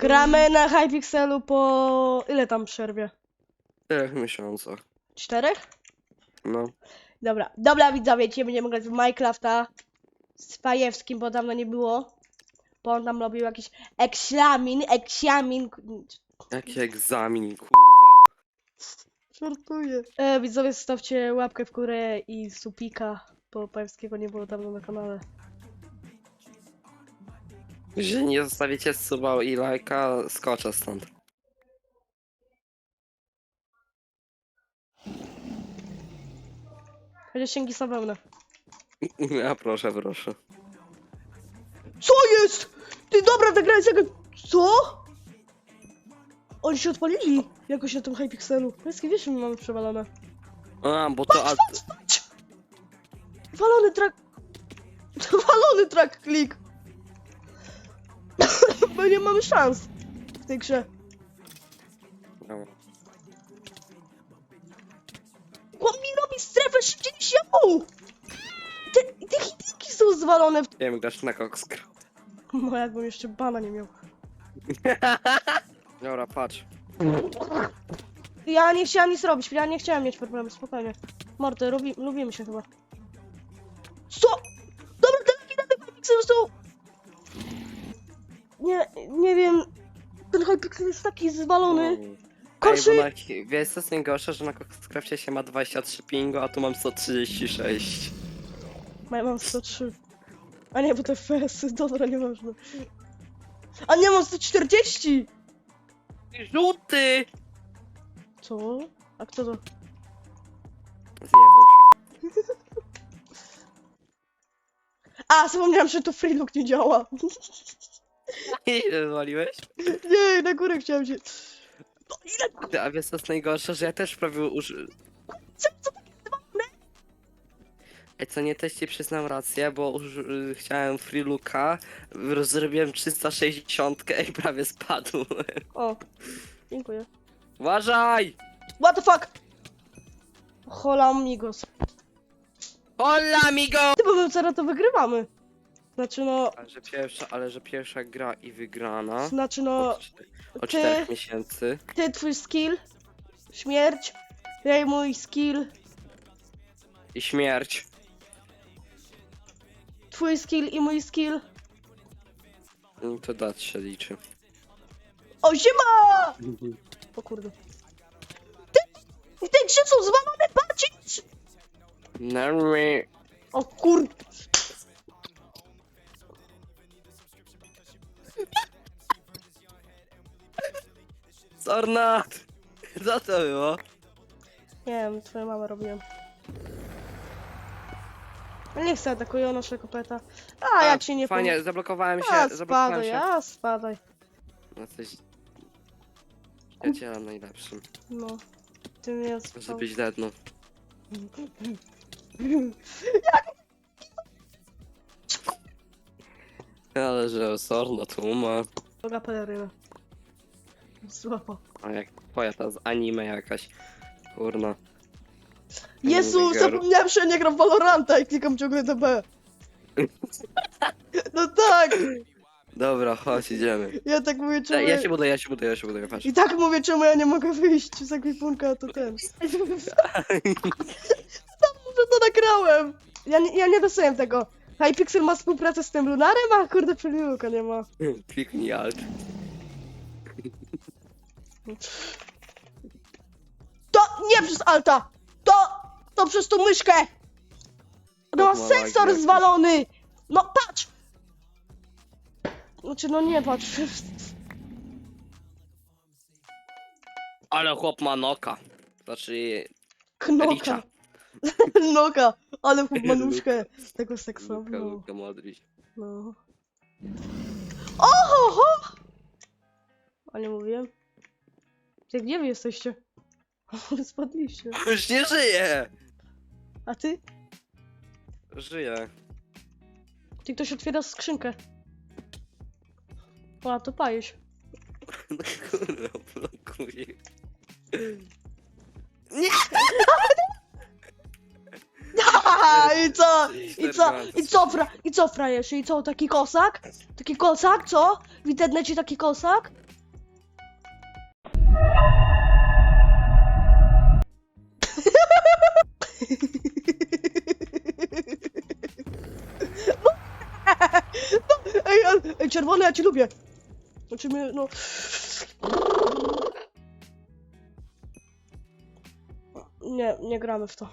Gramy na Hypixelu po... ile tam przerwie? Czterech miesiącach. Czterech? No. Dobra, dobra widzowie, dzisiaj będziemy grać w Minecrafta z Fajewskim, bo dawno nie było. Bo on tam robił jakiś egzamin, egzamin. Jaki egzamin, kurwa. Żartuję. E, widzowie, zostawcie łapkę w górę i supika, bo Fajewskiego nie było dawno na kanale. Jeżeli nie zostawicie suba i lajka, skoczę stąd. Chociaż sięgi są pełne. Ja proszę, proszę. Co jest? Ty dobra, ta gra jest jaka... Co? Oni się odpalili jakoś na tym Hypixelu. Że my mamy przewalone. A, bo to... A, Walony track... Walony track klik. Bo nie mamy szans w tej grze. no. Mi robi strefę szybciej niż ja mu! Te, te hitiki są zwalone w... Wiem, grasz na kokskr. No jakbym jeszcze bana nie miał. Dobra, patrz. Ja nie chciałam nic robić, ja nie chciałam mieć problemu, spokojnie. Morty, lubi, lubimy się chyba. Co? Dobra, te laki na tym Hypixelu są... Nie, nie wiem... Ten Hypixel jest taki zwalony. Ej, Gorszy... bo na, wiesz co jest najgorsze, że na Coxcrafcie się ma 23 pingu, a tu mam 136. Ma- Ja mam 103. A nie, bo to FPS, dobra, nieważne. A nie, mam 140! Żółty! Co? A kto to? Zjebał się. A, zapomniałam, że to freelook nie działa. Ile wywaliłeś? Nie, na górę chciałem się... No ile... Ty, A wiesz co jest najgorsze, że ja też prawie uży... Co, co takie? Ej, co nie też ci przyznam rację, bo uży... chciałem free looka, zrobiłem 360 i prawie spadł. O, dziękuję. Uważaj! What the fuck? Hola amigos. Hola amigo! Ty, bo my teraz to wygrywamy. Znaczy no... Ale że pierwsza, ale że pierwsza gra i wygrana. Znaczy no... Od, czter- od ty- 4 miesięcy. Ty, twój skill. Śmierć. Ja i mój skill. I śmierć. Twój skill i mój skill. Mm, To dać się liczy. O, siema! O kurde. Ty, w tej grze są zwalone patrzeć! Nerwy. O kurde. Sornat! Co to było? Nie wiem, twoja mama robiłem. Ja Nie chcę atakują nasze kopeta. A, ja ci nie Fajnie, powiem. zablokowałem się, A, zablokowałem spadaj, się. a, spadaj. No coś... Przyjacielem najlepszym, No. Ty mnie spał. żebyś dednął. Ale że Sorno tu ma. Boga pelerynę. Złapał. A jak twoja ta z anime jakaś. Kurna. Jezu, zapomniałem, że ja nie gram w Valoranta i klikam ciągle DB. No tak! Dobra, chodź, idziemy. Ja tak mówię, czemu ja... ja się buduję, ja się buduję, ja się buduję, patrz. I tak mówię, czemu ja nie mogę wyjść z ekwipunka, to ten. że to nagrałem! Ja nie, ja nie dostałem tego. Hypixel ma współpracę z tym Lunarem, a kurde Freeluka nie ma. Kliknij alt. To nie przez Alta! To, to przez tą myszkę! No ma ma sensor zwalony! No patrz! Znaczy no nie patrz. Ale chłop ma noka. Znaczy... Knoka. Ricza. Noka, ale chłop manuszkę tego Luka, seksowną. Luka Modric. No. Oho! A nie mówiłem? Ty gdzie wy jesteście? Spadliście. Już nie żyje! A ty? Żyje. Ty ktoś otwiera skrzynkę. O, a to pajesz. No kurwa, blokuje. Haha, i co? I co? I co, fra I co frajesz? I co, taki kosak? Taki kosak, co? W internecie taki kosak? Ej, czerwony, ja cię lubię. Znaczy mnie, no... Nie, nie gramy w to.